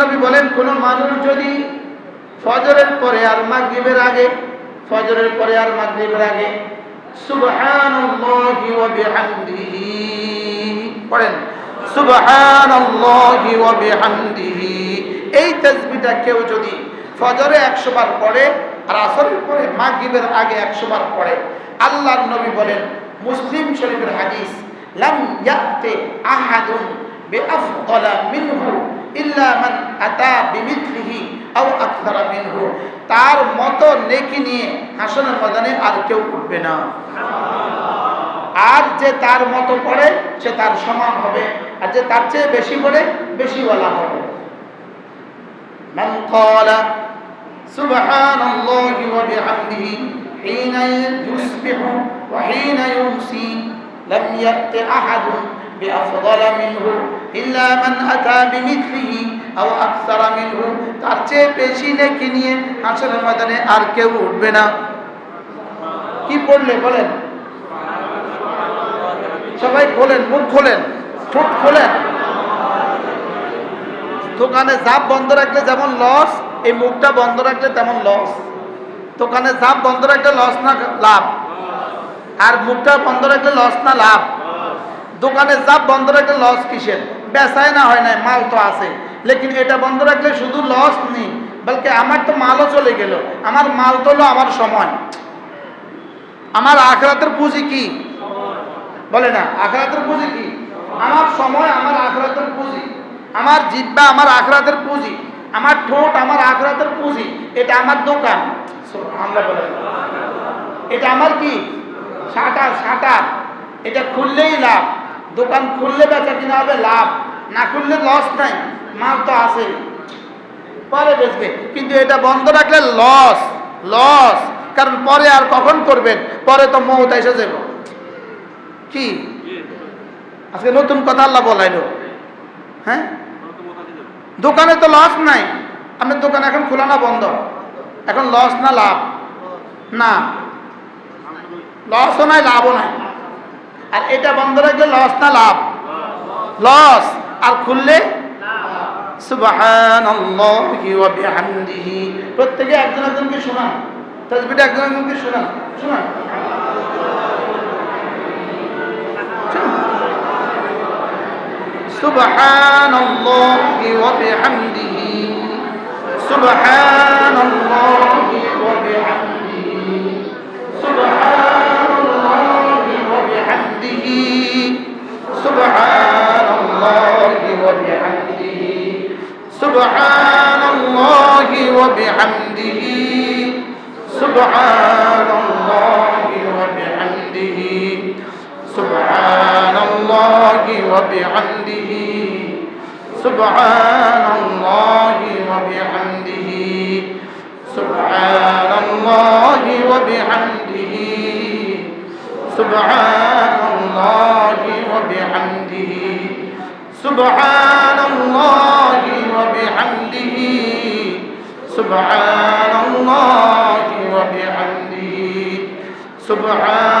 নবী বলেন, কোন মানুষ যদি ফজরের পরে আর মাগরিবের আগে, ফজরের পরে আর মাগরিবের আগে সুবহানাল্লাহি ওয়া বিহামদিহি পড়েন, সুবহানাল্লাহি ওয়া বিহামদিহি এই তাসবিহটা কেউ যদি ফজরে 100 বার পড়ে আর আসরের পরে মাগরিবের আগে 100 বার পড়ে, আল্লাহর নবী বলেন, মুসলিম শরীফের হাদিস, লাম ইয়াতে আহাদুন বিআফদালা মিনহু ইল্লা মান আতা বিমিথলিহি আও আকতারা মিনহু তার মতো নেকি নিয়ে হাসনের ময়দানে আর কেউ উঠবে না আর যে তার মতো পড়ে সে তার সমান হবে আর যে তার চেয়ে বেশি পড়ে বেশি বলা হবে من قال سبحان الله وبحمده حين يصبح وحين يمسي لم يأت أحد بأفضل منه إلا من أتى بمثله أو أكثر منه তার চেয়ে বেশি নেকি নিয়ে হাসরের ময়দানে আর কেউ উঠবে না কি পড়লে বলেন সবাই খোলেন মুখ খোলেন ঠোঁট খোলেন দোকানে জাপ বন্ধ রাখলে যেমন লস এই মুখটা বন্ধ রাখলে তেমন লস দোকানে জাপ বন্ধ রাখলে লস না লাভ আর মুখটা বন্ধ রাখলে লস না লাভ দোকানে জাপ বন্ধ রাখলে লস কিসের? বেচায় না হয় নাই, মাল তো আছে। লেকিন এটা বন্ধ রাখলে শুধু লস নেই, বলকে আমার তো মালও চলে গেল, আমার মাল তো হলো আমার সময়। আমার আখরাতের পুঁজি কি? বলে না, আখরাতের পুঁজি কি? আমার সময়, আমার আখরাতের পুঁজি। আমার জিব্বা, আমার আখরাতের পুঁজি। আমার ঠোঁট, আমার আখরাতের পুঁজি। এটা আমার দোকান। আমরা বলে। এটা আমার কি? Shutter shutter. এটা খুললেই লাভ। দোকান খুললে বেচা কিনা হবে, লাভ। না খুললে লস নাই, মাল তো আছে। পরে বেচবে। কিন্তু এটা বন্ধ রাখলে লস লস কারণ পরে আর কখন করবেন? পরে তো মৌত এসে যাব। কি? আজকে নতুন কথা আল্লাহ বলাইলো। হ্যাঁ? দোকানে তো লস নাই। আপনার দোকান এখন খোলা না বন্ধ? এখন লস না লাভ? না। লসও নাই, লাভও নাই। আর এটা বন্ধ রাখলে লস না লাভ লস আর খুললে সুবহানাল্লাহি ওয়া বিহামদিহি প্রত্যেকে একজন একজনকে শোনান তাসবিহটা একজন একজনকে শোনান শোনান سبحان الله وبحمده سبحان الله وبحمده الله وبحمده سبحان الله وبحمده سبحان الله وبحمده سبحان الله وبحمده سبحان الله وبحمده سبحان الله وبحمده سبحان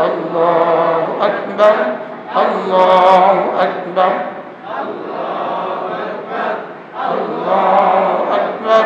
الله أكبر الله أكبر الله أكبر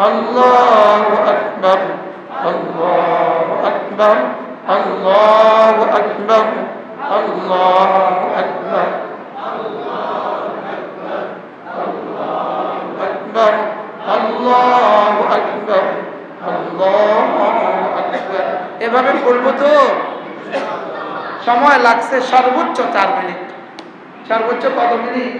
الله أكبر الله أكبر الله أكبر الله أكبر الله أكبر الله أكبر الله أكبر الله أكبر এভাবে করব তো সময় লাগছে সর্বোচ্চ চার মিনিট। সর্বোচ্চ কত মিনিট?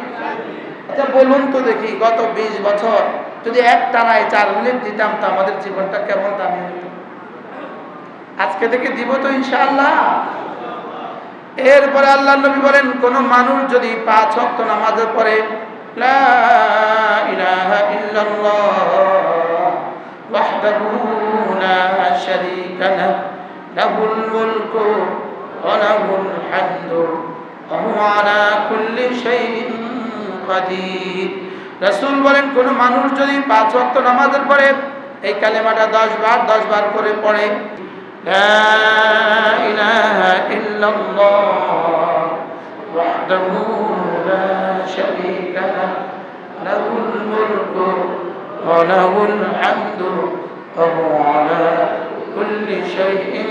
আচ্ছা বলুন তো দেখি, গত বিশ বছর যদি এক টানায় চার মিনিট দিতাম, তো আমাদের জীবনটা কেমন দামি হতো? আজকে থেকে দিব তো ইনশাআল্লাহ। এরপরে আল্লাহ নবী বলেন, কোন মানুষ যদি পাঁচ ওয়াক্ত নামাজের পরে, লা ইলাহা ইল্লাল্লাহ, ওয়াহদাহু লা শারীকা وله الحمد. وهو على كل شيء قدير. রাসূল বলেন, কোন মানুষ যদি পাঁচ ওয়াক্ত নামাজের পরে এই কালেমাটা 10 বার 10 বার করে পড়ে, লা ইলাহা ইল্লাল্লাহ, ওয়াহদাহু লা শারীকা লাহ লাহুল মুলকু ওয়া লাহুল হামদু, ওয়া হুয়া আলা কুল্লি শাইইন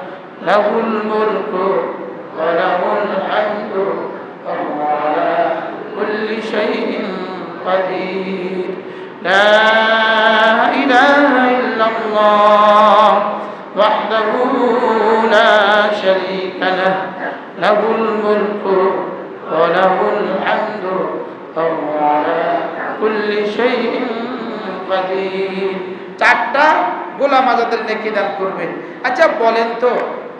له الملك وله الحمد وهو على كل شيء قدير لا إله إلا الله وحده لا شريك له له الملك وله الحمد وهو على كل شيء قدير চারটা গোলাম আজাদের নেকি দান করবে আচ্ছা বলেন তো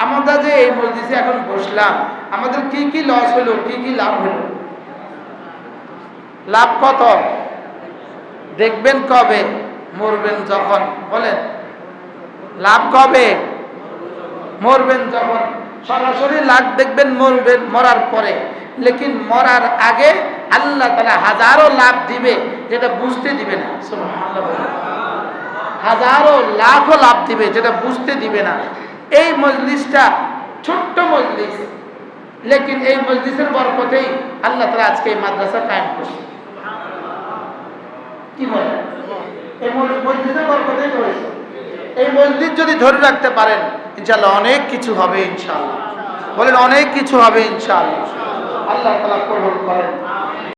আমরা যে এই মসজিদে এখন বসলাম, আমাদের কি কি লস হলো, কি কি লাভ হলো? লাভ কত? দেখবেন কবে? মরবেন যখন। বলেন, লাভ কবে? মরবেন যখন। সরাসরি লাভ দেখবেন মরবেন, মরার পরে। লেকিন মরার আগে আল্লাহ তালা হাজারো লাভ দিবে, যেটা বুঝতে দিবে না। হাজারো লাখও লাভ দিবে, যেটা বুঝতে দিবে না। এই মজলিসটা ছোট্ট মজলিস। লেকিন এই মজলিসের বরকতেই আল্লাহ তালা আজকে এই মাদ্রাসা কায়েম করছে। কি বলে? এই এই মসজিদ যদি ধরে রাখতে পারেন ইনশাল্লাহ অনেক কিছু হবে ইনশাল্লাহ বলেন, অনেক কিছু হবে ইনশাল্লাহ আল্লাহ তালা কবুল করেন।